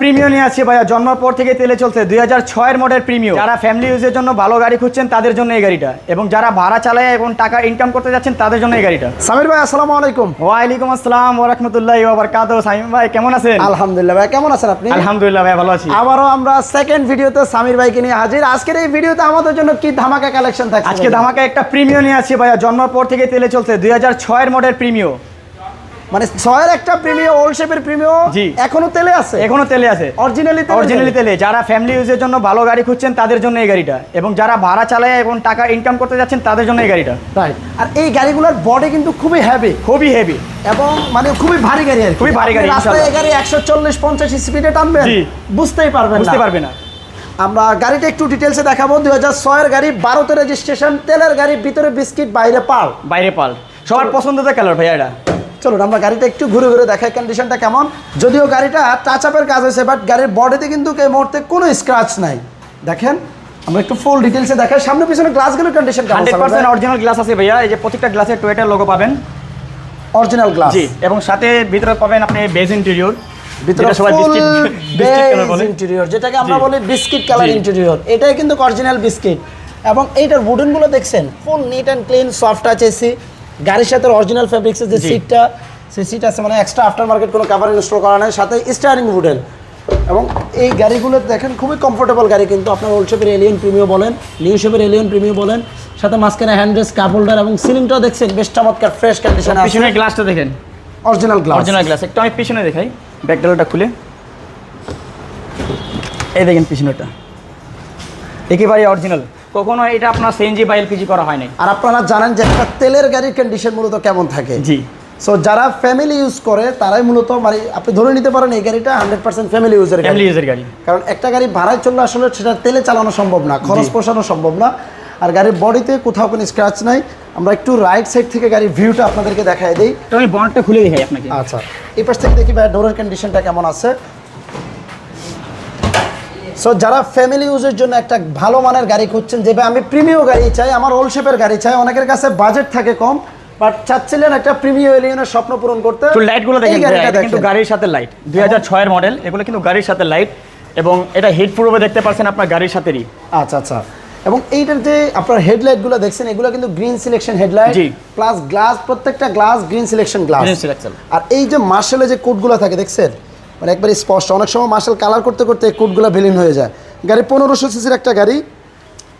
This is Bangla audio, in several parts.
প্রিমিও নিয়ে আসছি ভাইয়া। জন্মের পর থেকে তেলে চলছে। দুই হাজার ছয়ের মডেল প্রিমিও। যারা ফ্যামিলি ইউজের জন্য ভালো গাড়ি খুঁজছেন তাদের জন্য এই গাড়িটা। এবং যারা ভাড়া চালায় এবং টাকা ইনকাম করতে যাচ্ছেন তাদের জন্য এই গাড়িটা। সামির ভাই আসসালামু আলাইকুম। ওয়ালাইকুম আসসালাম ওরহমতুল্লাহ ওবরকাত সাইম ভাই কেমন আছেন? আলহামদুলিল্লাহ ভাই কেমন আছেন আপনি? আলহামদুলিল্লাহ ভাই ভালো আছি। আবারও আমরা সেকেন্ড ভিডিওতে সামির ভাইকে নিয়ে হাজির। আজকের এই ভিডিওতে আমাদের জন্য কি ধামাকা কালেকশন থাকছে আজকে ধামাকা একটা প্রিমিও নিয়ে আসছি ভাইয়া। জন্মের পর থেকে তেলে চলছে। দুই হাজার ছয়ের মডেল প্রিমিও। মানে ছয়ের একটা প্রিমিয় ওল্ড শেপের প্রিমিয় জি। এখনও তেলে আছে? এখনও তেলে আছে। অরিজিনালি অরিজিনালি তেলে। যারা ফ্যামিলি ইউজের জন্য ভালো গাড়ি খুঁজছেন তাদের জন্য এই গাড়িটা। এবং যারা ভাড়া চালায় এবং টাকা ইনকাম করতে যাচ্ছেন তাদের জন্য এই গাড়িটা। রাইট আর এই গাড়িগুলোর বডি কিন্তু খুবই হেভি খুবই হেভি এবং মানে খুবই ভারী গাড়ি আর খুবই ভারী গাড়ি, রাস্তায় এই গাড়ি একশো চল্লিশ পঞ্চাশ স্পিডে টানবেন। বুঝতেই পারবেন বুঝতে। পারবে না। আমরা গাড়িটা একটু ডিটেলসে দেখাবো। দুই হাজার ছয়ের গাড়ি বারোতে রেজিস্ট্রেশন তেলের গাড়ি ভিতরে বিস্কিট বাইরে পাল। বাইরে পাল। সবার পছন্দের কালার ভাইয়া এটা। চলুন আমরা গাড়িটা একটু ঘুরে ঘুরে দেখাই কন্ডিশনটা কেমন। যদিও গাড়িটা টাচ আপের কাজ হয়েছে বাট গাড়ির বডিতে কিন্তু এই মুহূর্তে কোনো স্ক্র্যাচ নাই। দেখেন আমরা একটু ফুল ডিটেলসে দেখাই। সামনে পিছনে গ্লাসগুলোর কন্ডিশন কেমন হান্ড্রেড পার্সেন্ট অরিজিনাল গ্লাস আছে ভাইয়া। এই যে প্রত্যেকটা গ্লাসের টুয়েটার লোগো পাবেন। অরিজিনাল গ্লাস জি এবং সাথে ভিতরে পাবেন আপনি বেজ ইন্টেরিয়র ভিতরে সবাই ফুল বিস্কিট বিস্কিট বলে। ইন্টেরিয়র যেটাকে আমরা বলি বিস্কিট কালার। ইন্টেরিয়র এটাই কিন্তু অরিজিনাল বিস্কিট এবং এইটার উডেনগুলো দেখছেন? Full neat and clean soft touch AC. গাড়ির সাথে অরিজিনাল ফেব্রিক্সের যে সিটটা সেই সিট আছে মানে এক্সট্রা আফটার মার্কেট কোনো কাভার ইনস্টল করা নাই সাথে স্টারিং উডেন এবং এই গাড়িগুলো দেখেন খুবই কমফোর্টেবল গাড়ি কিন্তু আপনার ওল্ড শেপের এলিয়ন প্রিমিও বলেন নিউ শেপের এলিয়ন প্রিমিও বলেন সাথে মাঝখানে হ্যান্ড্রেস কাপ হোল্ডার এবং সিলিংটাও দেখছেন বেশ চমৎকার ফ্রেশ কন্ডিশন আছে। পিছনের গ্লাসটা দেখেন। অরিজিনাল গ্লাস অরিজিনাল গ্লাস একটু আমি পিছনে দেখাই ব্যাকডালটা খুলে। এই দেখেন পিছনেরটা। একেবারে অরিজিনাল কখনো এটা আপনার সিএনজি বা এলপিজি করা হয় নাই আর আপনারা জানেন যে একটা তেলের গাড়ির কন্ডিশন মূলত কেমন থাকে। জি। সো যারা ফ্যামিলি ইউজ করে তারাই মূলত মানে আপনি ধরে নিতে পারেন এই গাড়িটা হান্ড্রেড পার্সেন্ট ফ্যামিলি ইউজের ফ্যামিলি গাড়ি। ইউজের গাড়ি। কারণ একটা গাড়ি ভাড়ায় চললে আসলে সেটা তেলে চালানো সম্ভব না খরচ পোষানো সম্ভব না। আর গাড়ির বডিতে কোথাও কোনো স্ক্র্যাচ নাই। আমরা একটু রাইট সাইড থেকে গাড়ির ভিউটা আপনাদেরকে দেখাই দিই। আমি বন্ডটা খুলে দেখাই আপনাকে। আচ্ছা। এই পাশ থেকে দেখি ভাই ডোরের কন্ডিশনটা কেমন আছে? সো যারা ফ্যামিলি ইউজের জন্য একটা ভালো মানের গাড়ি খুঁজছেন যেভাবে আমি প্রিমিয় গাড়ি চাই আমার ওল্ড শেপের গাড়ি চাই অনেকের কাছে বাজেট থাকে কম বাট চাচ্ছিলেন একটা প্রিমিয় এলিয়নের স্বপ্ন পূরণ করতে। তো লাইটগুলো দেখেন এটা কিন্তু গাড়ির সাথে লাইট দুই হাজার ছয়ের মডেল এগুলো কিন্তু গাড়ির সাথে লাইট এবং এটা হিট প্রুফে দেখতে পাচ্ছেন আপনার গাড়ির সাথেরই। আচ্ছা আচ্ছা। এবং এইটার যে আপনার হেডলাইটগুলো দেখছেন এগুলো কিন্তু গ্রিন সিলেকশন হেডলাইট জি। প্লাস গ্লাস প্রত্যেকটা গ্লাস গ্রিন সিলেকশন গ্লাস। আর এই যে মার্শালে যে কোডগুলো থাকে দেখছেন? মানে একবার স্পষ্ট। অনেক সময় মার্শাল কালার করতে করতে কোটগুলো ভিলিন হয়ে যায়। গাড়ি পনেরোশো সিসির একটা গাড়ি।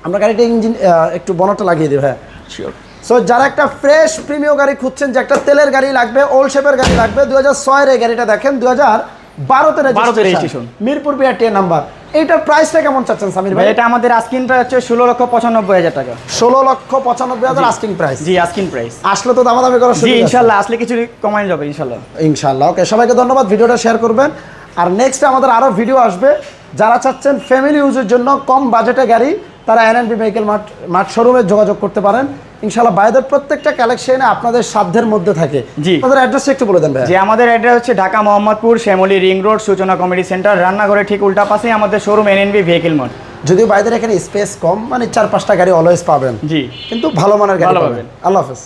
আমরা গাড়িটা ইঞ্জিন একটু বনটা লাগিয়ে দেবো হ্যাঁ শিওর সো যারা একটা ফ্রেশ প্রিমিয় গাড়ি খুঁজছেন যে একটা তেলের গাড়ি লাগবে ওল্ড শেপের গাড়ি লাগবে দু হাজার ছয়ের এই গাড়িটা দেখেন দু হাজার বারোতে রেজিস্ট্রেশন। মিরপুর বিআরটিএ নাম্বার এইটার প্রাইসটা কেমন চাচ্ছেন সামির ভাই? এটা আমাদের আস্কিনটা হচ্ছে ষোলো লক্ষ পঁচানব্বই হাজার টাকা। ষোলো লক্ষ পঁচানব্বই হাজার আস্কিং প্রাইস জি আস্কিন প্রাইস আসলে তো দামাদামি করার জি। ইনশাল্লাহ আসলে কিছু কমাই যাবে ইনশাল্লাহ। ইনশাল্লাহ ওকে সবাইকে ধন্যবাদ ভিডিওটা শেয়ার করবেন। আর নেক্সট আমাদের আরও ভিডিও আসবে। যারা চাচ্ছেন ফ্যামিলি ইউজের জন্য কম বাজেটে গাড়ি তারা এনএনবি ভেহিকেল মার্ট মার্ট শোরুমে যোগাযোগ করতে পারেন। ইনশাল্লাহ বাইদের প্রত্যেকটা কালেকশনে আপনাদের সাধ্যের মধ্যে থাকে। জি। আপনাদের অ্যাড্রেস একটু বলে দেন ভাই যে আমাদের অ্যাড্রেস হচ্ছে Dhaka Mohammadpur Shyamoli ring road Suchona committee centre রান্নাঘরের ঠিক উল্টা পাশে আমাদের শোরুম এনএনবি ভেহিকেল মোড যদিও বাইদের এখানে স্পেস কম মানে চার পাঁচটা গাড়ি অলওয়েজ পাবেন। জি। কিন্তু ভালো মানের গাড়ি পাবেন। আল্লাহ হাফেজ।